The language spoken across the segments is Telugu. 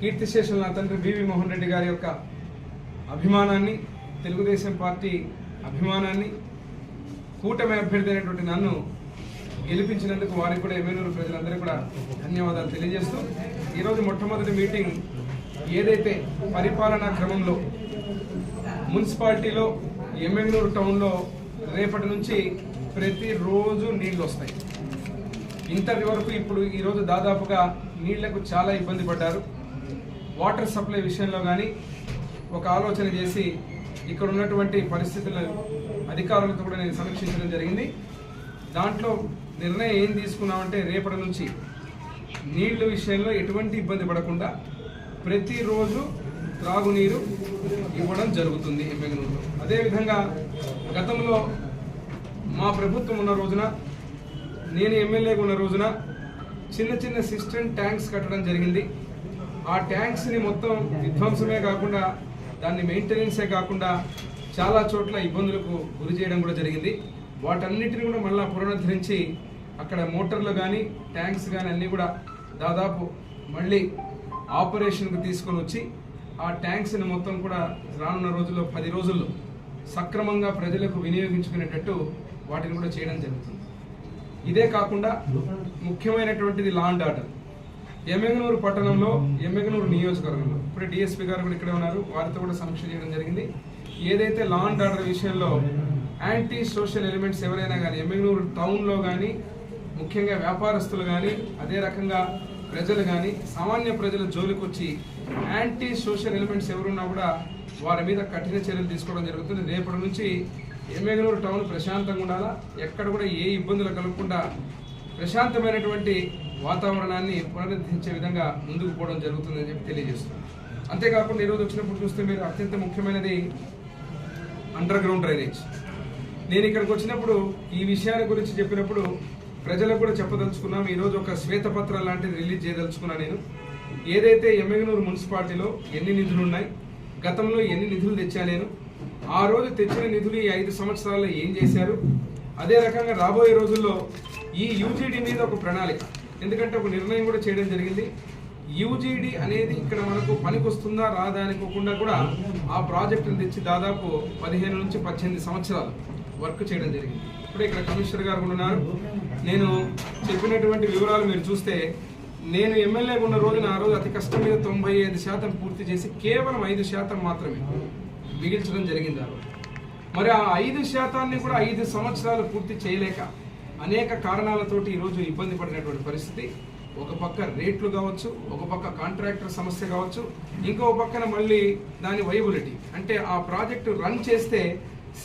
కీర్తిశేషులు నా తండ్రి బివి మోహన్ రెడ్డి గారి యొక్క అభిమానాన్ని తెలుగుదేశం పార్టీ అభిమానాన్ని కూటమి అభ్యర్థి అయినటువంటి నన్ను గెలిపించినందుకు వారికి కూడా ఎమ్మెల్యేలు ప్రజలందరికీ కూడా ధన్యవాదాలు తెలియజేస్తూ ఈరోజు మొట్టమొదటి మీటింగ్ ఏదైతే పరిపాలనా క్రమంలో మున్సిపాలిటీలో ఎమ్మెగనూరు టౌన్లో రేపటి నుంచి ప్రతిరోజు నీళ్ళు వస్తాయి. ఇంతటి వరకు ఇప్పుడు ఈరోజు దాదాపుగా నీళ్ళకు చాలా ఇబ్బంది పడ్డారు. వాటర్ సప్లై విషయంలో కానీ ఒక ఆలోచన చేసి ఇక్కడ ఉన్నటువంటి పరిస్థితుల అధికారులతో కూడా నేను సమీక్షించడం జరిగింది. దాంట్లో నిర్ణయం ఏం తీసుకున్నామంటే రేపటి నుంచి నీళ్ళ విషయంలో ఎటువంటి ఇబ్బంది పడకుండా ప్రతిరోజు త్రాగునీరు ఇవ్వడం జరుగుతుంది ఎమ్మెగనూరులో అదేవిధంగా గతంలో మా ప్రభుత్వం ఉన్న రోజున నేను ఎమ్మెల్యేగా ఉన్న రోజున చిన్న చిన్న సిస్టమ్ ట్యాంక్స్ కట్టడం జరిగింది. ఆ ట్యాంక్స్ని మొత్తం విధ్వంసమే కాకుండా దాన్ని మెయింటెనెన్సే కాకుండా చాలా చోట్ల ఇబ్బందులకు గురి చేయడం కూడా జరిగింది. వాటన్నిటిని కూడా మళ్ళీ పునరుద్ధరించి అక్కడ మోటార్లు కానీ ట్యాంక్స్ కానీ అన్నీ కూడా దాదాపు మళ్ళీ ఆపరేషన్కి తీసుకొని వచ్చి ఆ ట్యాంక్స్ని మొత్తం కూడా రానున్న రోజుల్లో పది రోజుల్లో సక్రమంగా ప్రజలకు వినియోగించుకునేటట్టు వాటిని కూడా చేయడం జరుగుతుంది. ఇదే కాకుండా ముఖ్యమైనటువంటిది లా అండ్ ఆర్డర్ ఎమ్మెగనూరు పట్టణంలో ఎమ్మెగనూరు నియోజకవర్గంలో. ఇప్పుడు డిఎస్పీ గారు కూడా ఇక్కడే ఉన్నారు. వారితో కూడా సమీక్ష చేయడం జరిగింది. ఏదైతే లా అండ్ ఆర్డర్ విషయంలో యాంటీ సోషల్ ఎలిమెంట్స్ ఎవరైనా కానీ ఎమ్మెగనూరు టౌన్లో కానీ ముఖ్యంగా వ్యాపారస్తులు కానీ అదే రకంగా ప్రజలు కానీ సామాన్య ప్రజల జోలికి వచ్చి యాంటీ సోషల్ ఎలిమెంట్స్ ఎవరున్నా కూడా వారి మీద కఠిన చర్యలు తీసుకోవడం జరుగుతుంది. రేపటి నుంచి ఎమ్మెగనూరు టౌన్ ప్రశాంతంగా ఉండాలా? ఎక్కడ కూడా ఏ ఇబ్బందులు కలగకుండా ప్రశాంతమైనటువంటి వాతావరణాన్ని పునరుద్ధరించే విధంగా ముందుకు పోవడం జరుగుతుందని చెప్పి తెలియజేస్తున్నాను అంతేకాకుండా ఈరోజు వచ్చినప్పుడు చూస్తే మీరు అత్యంత ముఖ్యమైనది అండర్ గ్రౌండ్ డ్రైనేజ్ నేను ఇక్కడికి వచ్చినప్పుడు ఈ విషయాల గురించి చెప్పినప్పుడు ప్రజలకు కూడా చెప్పదలుచుకున్నాం. ఈరోజు ఒక శ్వేతపత్రం లాంటిది రిలీజ్ చేయదలుచుకున్నాను నేను. ఏదైతే ఎమ్మెగనూరు మున్సిపాలిటీలో ఎన్ని నిధులు ఉన్నాయి గతంలో ఎన్ని నిధులు తెచ్చా నేను ఆ రోజు తెచ్చిన నిధులు ఈ ఐదు సంవత్సరాల్లో ఏం చేశారు అదే రకంగా రాబోయే రోజుల్లో ఈ యూజీడీ మీద ఒక ప్రణాళిక. ఎందుకంటే ఒక నిర్ణయం కూడా చేయడం జరిగింది. యూజీడీ అనేది ఇక్కడ మనకు పనికొస్తుందా రాదా అనుకోకుండా కూడా ఆ ప్రాజెక్టును తెచ్చి దాదాపు పదిహేను నుంచి పద్దెనిమిది సంవత్సరాలు వర్క్ చేయడం జరిగింది. ఇప్పుడే ఇక్కడ కమిషనర్ గారు ఉన్నారు. నేను చెప్పినటువంటి వివరాలు మీరు చూస్తే నేను ఎమ్మెల్యే ఉన్న రోజున ఆ రోజు అతి కష్టం మీద తొంభై ఐదు శాతం పూర్తి చేసి కేవలం ఐదు శాతం మాత్రమే మిగిల్చడం జరిగింది ఆ రోజు. మరి ఆ ఐదు శాతాన్ని కూడా ఐదు సంవత్సరాలు పూర్తి చేయలేక అనేక కారణాలతోటి ఈరోజు ఇబ్బంది పడినటువంటి పరిస్థితి. ఒక పక్క రేట్లు కావచ్చు ఒక పక్క కాంట్రాక్టర్ సమస్య కావచ్చు ఇంకో పక్కన మళ్ళీ దాని వైబిలిటీ అంటే ఆ ప్రాజెక్టు రన్ చేస్తే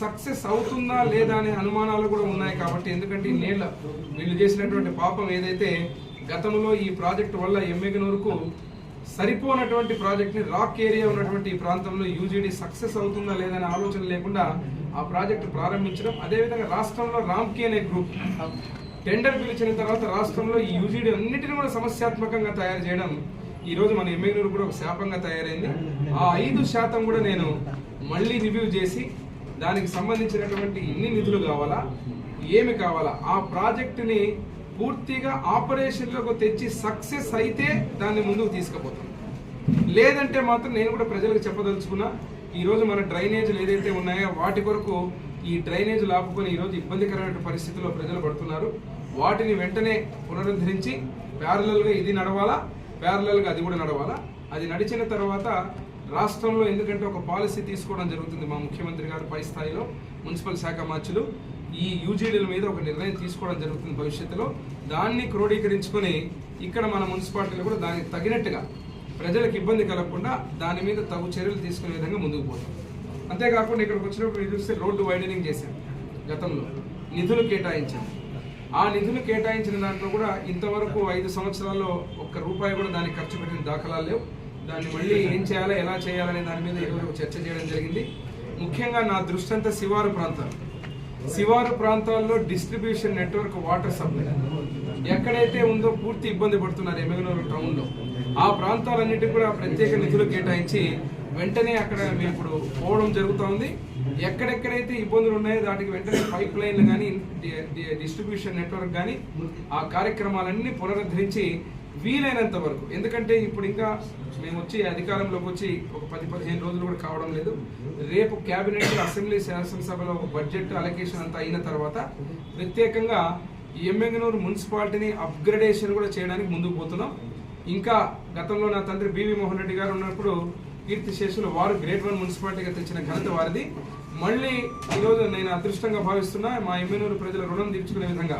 సక్సెస్ అవుతుందా లేదా అనే అనుమానాలు కూడా ఉన్నాయి కాబట్టి ఎందుకంటే నేల వీళ్ళు చేసినటువంటి పాపం ఏదైతే గతంలో ఈ ప్రాజెక్టు వల్ల ఎమ్మెగనూరుకు సరిపోనటువంటి ప్రాజెక్ట్ని రాక్ ఏరియా ఉన్నటువంటి ఈ ప్రాంతంలో యూజీడీ సక్సెస్ అవుతుందా లేదనే ఆలోచన లేకుండా ఆ ప్రాజెక్టు ప్రారంభించడం. అదేవిధంగా రాష్ట్రంలో రామ్కీ అనే గ్రూప్ టెండర్ పిలిచిన తర్వాత రాష్ట్రంలో ఈ యూజీడీ అన్నిటిని కూడా సమస్యాత్మకంగా తయారు చేయడం ఈ రోజు మన ఎమ్మెల్యేలు కూడా ఒక శాపంగా తయారైంది. ఆ ఐదు శాతం కూడా నేను మళ్ళీ రివ్యూ చేసి దానికి సంబంధించినటువంటి ఎన్ని నిధులు కావాలా ఏమి కావాలా ఆ ప్రాజెక్టుని పూర్తిగా ఆపరేషన్లోకి తెచ్చి సక్సెస్ అయితే దాన్ని ముందుకు తీసుకుపోతాం. లేదంటే మాత్రం నేను కూడా ప్రజలకు చెప్పదలుచుకున్నా ఈరోజు మన డ్రైనేజీలు ఏదైతే ఉన్నాయో వాటి కొరకు ఈ డ్రైనేజీలు ఆపుకొని ఈ రోజు ఇబ్బందికరమైన పరిస్థితుల్లో ప్రజలు పడుతున్నారు. వాటిని వెంటనే పునరుద్ధరించి ప్యారలల్గా ఇది నడవాలా ప్యారలల్గా అది కూడా నడవాలా? అది నడిచిన తర్వాత రాష్ట్రంలో ఎందుకంటే ఒక పాలసీ తీసుకోవడం జరుగుతుంది మా ముఖ్యమంత్రి గారు పై స్థాయిలో మున్సిపల్ శాఖ మార్చులు ఈ యూజీడీల మీద ఒక నిర్ణయం తీసుకోవడం జరుగుతుంది భవిష్యత్తులో. దాన్ని క్రోడీకరించుకొని ఇక్కడ మన మున్సిపాలిటీలు కూడా దానికి తగినట్టుగా ప్రజలకు ఇబ్బంది కలగకుండా దాని మీద తగు చర్యలు తీసుకునే విధంగా ముందుకు పోతాం. అంతేకాకుండా ఇక్కడికి వచ్చినప్పుడు మీరు చూస్తే రోడ్డు వైడనింగ్ చేశాం గతంలో. నిధులు కేటాయించాం ఆ నిధులు కేటాయించిన దాంట్లో కూడా ఇంతవరకు ఐదు సంవత్సరాల్లో ఒక్క రూపాయి కూడా దానికి ఖర్చు పెట్టిన దాఖలాలు లేవు. దాన్ని మళ్ళీ ఏం చేయాలా ఎలా చేయాలనే దాని మీద ఈరోజు చర్చ చేయడం జరిగింది. ముఖ్యంగా నా దృష్టి అంతా శివారు ప్రాంతాలు. శివారు ప్రాంతాల్లో డిస్ట్రిబ్యూషన్ నెట్వర్క్ వాటర్ సప్లై. ఎక్కడైతే ఉందో పూర్తి ఇబ్బంది పడుతున్నారు ఎమ్మెగనూరు టౌన్లో. ఆ ప్రాంతాలన్నిటికీ కూడా ప్రత్యేక నిధులు కేటాయించి వెంటనే అక్కడ మేము ఇప్పుడు పోవడం జరుగుతూ ఉంది ఎక్కడెక్కడైతే ఇబ్బందులు ఉన్నాయో వాటికి వెంటనే పైప్ లైన్లు కానీ డిస్ట్రిబ్యూషన్ నెట్వర్క్ కానీ ఆ కార్యక్రమాలన్నీ పునరుద్ధరించి వీలైనంత వరకు. ఎందుకంటే ఇప్పుడు ఇంకా మేము వచ్చి అధికారంలోకి వచ్చి ఒక పది పదిహేను రోజులు కూడా కావడం లేదు. రేపు కేబినెట్ అసెంబ్లీ శాసనసభలో బడ్జెట్ అలొకేషన్ అంతా అయిన తర్వాత ప్రత్యేకంగా ఎమ్మెగనూరు మున్సిపాలిటీని అప్గ్రేడేషన్ కూడా చేయడానికి ముందుకు పోతున్నాం. ఇంకా గతంలో నా తండ్రి బివి మోహన్ రెడ్డి గారు ఉన్నప్పుడు కీర్తి శేషులు వారు గ్రేట్ వన్ మున్సిపాలిటీగా తెచ్చిన ఘనత వారిది. మళ్ళీ ఈరోజు నేను అదృష్టంగా భావిస్తున్నా మా ఎమ్మెనూరు ప్రజల రుణం తీర్చుకునే విధంగా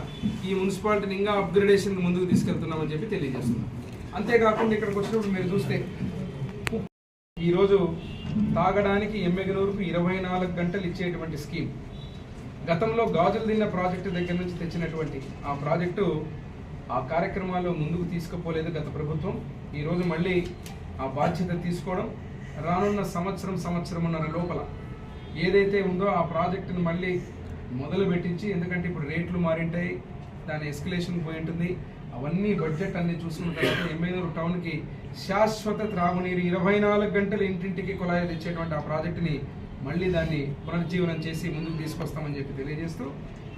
ఈ మున్సిపాలిటీని ఇంకా అప్గ్రేడేషన్ ముందుకు తీసుకెళ్తున్నామని చెప్పి తెలియజేస్తున్నాం. అంతేకాకుండా ఇక్కడికి వచ్చినప్పుడు మీరు చూస్తే ఈరోజు తాగడానికి ఎమ్మెగనూరుకు ఇరవై నాలుగు గంటలు ఇచ్చేటువంటి స్కీమ్. గతంలో గాజులు తిన్న ప్రాజెక్టు దగ్గర నుంచి తెచ్చినటువంటి ఆ ప్రాజెక్టు ఆ కార్యక్రమాల్లో ముందుకు తీసుకుపోలేదు గత ప్రభుత్వం. ఈరోజు మళ్ళీ ఆ బాధ్యత తీసుకోవడం రానున్న సంవత్సరం సంవత్సరంన్నర లోపల ఏదైతే ఉందో ఆ ప్రాజెక్టును మళ్ళీ మొదలు పెట్టించి ఎందుకంటే ఇప్పుడు రేట్లు మారింటాయి దాని ఎస్కలేషన్ పోయి ఉంటుంది. అవన్నీ బడ్జెట్ అన్ని చూసుకున్న తర్వాత ఎమ్మెనూరు టౌన్కి శాశ్వత త్రాగునీరు ఇరవై నాలుగు గంటలు ఇంటింటికి కుళాయి ఇచ్చేటువంటి ఆ ప్రాజెక్టుని మళ్ళీ దాన్ని పునరుజ్జీవనం చేసి ముందుకు తీసుకొస్తామని చెప్పి తెలియజేస్తూ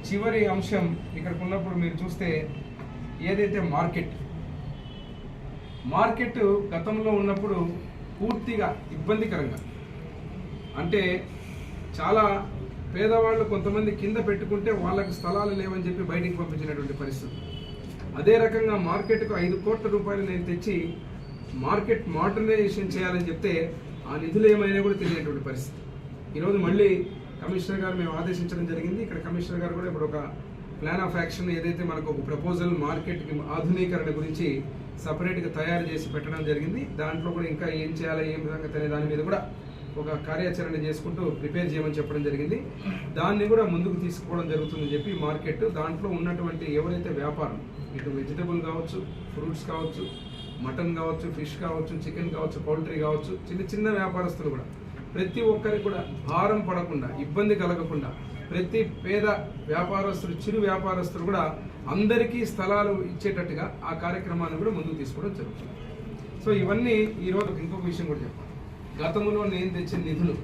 చివరి అంశం ఇక్కడికి ఉన్నప్పుడు మీరు చూస్తే ఏదైతే మార్కెట్ మార్కెట్ గతంలో ఉన్నప్పుడు పూర్తిగా ఇబ్బందికరంగా. అంటే చాలా పేదవాళ్ళు కొంతమంది కింద పెట్టుకుంటే వాళ్ళకి స్థలాలు లేవని చెప్పి బయటికి పంపించినటువంటి పరిస్థితి. అదే రకంగా మార్కెట్కు ఐదు కోట్ల రూపాయలు నేను తెచ్చి మార్కెట్ మోడర్నైజేషన్ చేయాలని చెప్తే ఆ నిధులు ఏమైనా కూడా తెలియనటువంటి పరిస్థితి. ఈరోజు మళ్ళీ కమిషనర్ గారు మేము ఆదేశించడం జరిగింది. ఇక్కడ కమిషనర్ గారు కూడా ఇప్పుడు ఒక ప్లాన్ ఆఫ్ యాక్షన్ ఏదైతే మనకు ఒక ప్రపోజల్ మార్కెట్కి ఆధునీకరణ గురించి సపరేట్గా తయారు చేసి పెట్టడం జరిగింది. దాంట్లో కూడా ఇంకా ఏం చేయాలి ఏం విధంగా తెలియదు దాని మీద కూడా ఒక కార్యాచరణ చేసుకుంటూ ప్రిపేర్ చేయమని చెప్పడం జరిగింది. దాన్ని కూడా ముందుకు తీసుకోవడం జరుగుతుందని చెప్పి మార్కెట్ దాంట్లో ఉన్నటువంటి ఎవరైతే వ్యాపారం ఇటు వెజిటబుల్ కావచ్చు ఫ్రూట్స్ కావచ్చు మటన్ కావచ్చు ఫిష్ కావచ్చు చికెన్ కావచ్చు పౌల్ట్రీ కావచ్చు చిన్న చిన్న వ్యాపారస్తులు కూడా ప్రతి ఒక్కరికి కూడా భారం పడకుండా ఇబ్బంది కలగకుండా ప్రతి పేద వ్యాపారస్తులు చిరు వ్యాపారస్తులు కూడా అందరికీ స్థలాలు ఇచ్చేటట్టుగా ఆ కార్యక్రమాన్ని కూడా ముందుకు తీసుకోవడం జరుగుతుంది. సో ఇవన్నీ ఈరోజు ఇంకొక విషయం కూడా చెప్పాలి. గతంలో నేను తెచ్చిన నిధులు.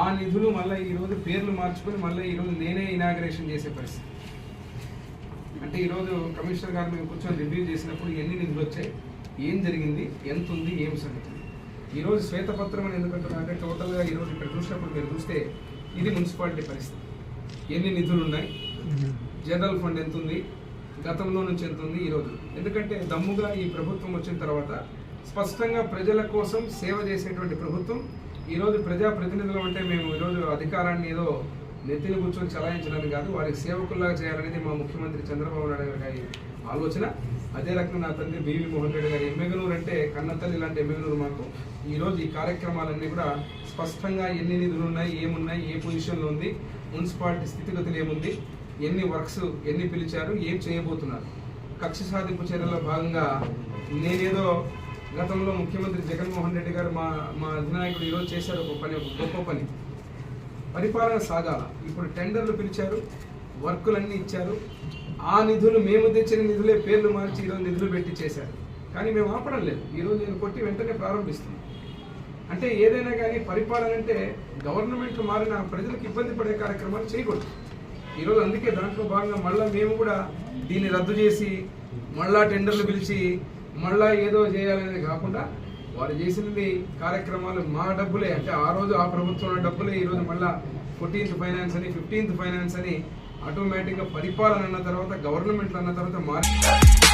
ఆ నిధులు మళ్ళీ ఈరోజు పేర్లు మార్చుకొని మళ్ళీ ఈరోజు నేనే ఇనాగ్రేషన్ చేసే పరిస్థితి. అంటే ఈరోజు కమిషనర్ గారు మేము కూర్చొని రివ్యూ చేసినప్పుడు ఎన్ని నిధులు వచ్చాయి ఏం జరిగింది ఎంత ఉంది ఏం సంగతి. ఈరోజు శ్వేతపత్రం అని ఎందుకంటున్నా అంటే టోటల్గా ఈరోజు ఇక్కడ చూసినప్పుడు మీరు చూస్తే ఇది మున్సిపాలిటీ పరిస్థితి. ఎన్ని నిధులు ఉన్నాయి? జనరల్ ఫండ్ ఎంత ఉంది? గతంలో నుంచి ఎంత ఉంది? ఈరోజు ఎందుకంటే దమ్ముగా ఈ ప్రభుత్వం వచ్చిన తర్వాత స్పష్టంగా ప్రజల కోసం సేవ చేసేటువంటి ప్రభుత్వం. ఈరోజు ప్రజాప్రతినిధులు అంటే మేము ఈరోజు అధికారాన్ని ఏదో నెత్తిని కూర్చొని చలాయించడానికి కాదు వారికి సేవకుల్లాగా చేయాలనేది మా ముఖ్యమంత్రి చంద్రబాబు నాయుడు గారి ఆలోచన. అదే రకంగా నా తండ్రి బీవీ మోహన్ రెడ్డి గారి ఎమ్మెగనూరు అంటే కన్నతల్లి లాంటి ఎమ్మెగనూరు మాకు. ఈరోజు ఈ కార్యక్రమాలన్నీ కూడా స్పష్టంగా ఎన్ని నిధులు ఉన్నాయి ఏమున్నాయి ఏ పొజిషన్లో ఉంది మున్సిపాలిటీ స్థితిగతులు ఏముంది ఎన్ని వర్క్స్ ఎన్ని పిలిచారు ఏం చేయబోతున్నారు. కక్ష సాధింపు చర్యలో భాగంగా నేనేదో గతంలో ముఖ్యమంత్రి జగన్మోహన్ రెడ్డి గారు మా మా అధినాయకుడు ఈరోజు చేశారు ఒక పని ఒక గొప్ప పని. పరిపాలన సాగాల. ఇప్పుడు టెండర్లు పిలిచారు వర్కులన్నీ ఇచ్చారు. ఆ నిధులు మేము తెచ్చిన నిధులే పేర్లు మార్చి ఈరోజు నిధులు పెట్టి చేశారు. కానీ మేము ఆపడం లేదు. ఈరోజు నేను కొట్టి వెంటనే ప్రారంభిస్తున్నాం అంటే ఏదైనా కానీ పరిపాలన అంటే గవర్నమెంట్ మారిన ప్రజలకు ఇబ్బంది పడే కార్యక్రమాలు చేయకూడదు. ఈరోజు అందుకే దాంట్లో భాగంగా మళ్ళీ మేము కూడా దీన్ని రద్దు చేసి మళ్ళా టెండర్లు పిలిచి మళ్ళా ఏదో చేయాలనేది కాకుండా వారు చేసినది కార్యక్రమాలు మా డబ్బులే. అంటే ఆ రోజు ఆ ప్రభుత్వంలో డబ్బులే ఈరోజు మళ్ళా ఫోర్టీన్త్ ఫైనాన్స్ అని ఫిఫ్టీన్త్ ఫైనాన్స్ అని ఆటోమేటిక్గా పరిపాలన అన్న తర్వాత గవర్నమెంట్లు అన్న తర్వాత మారి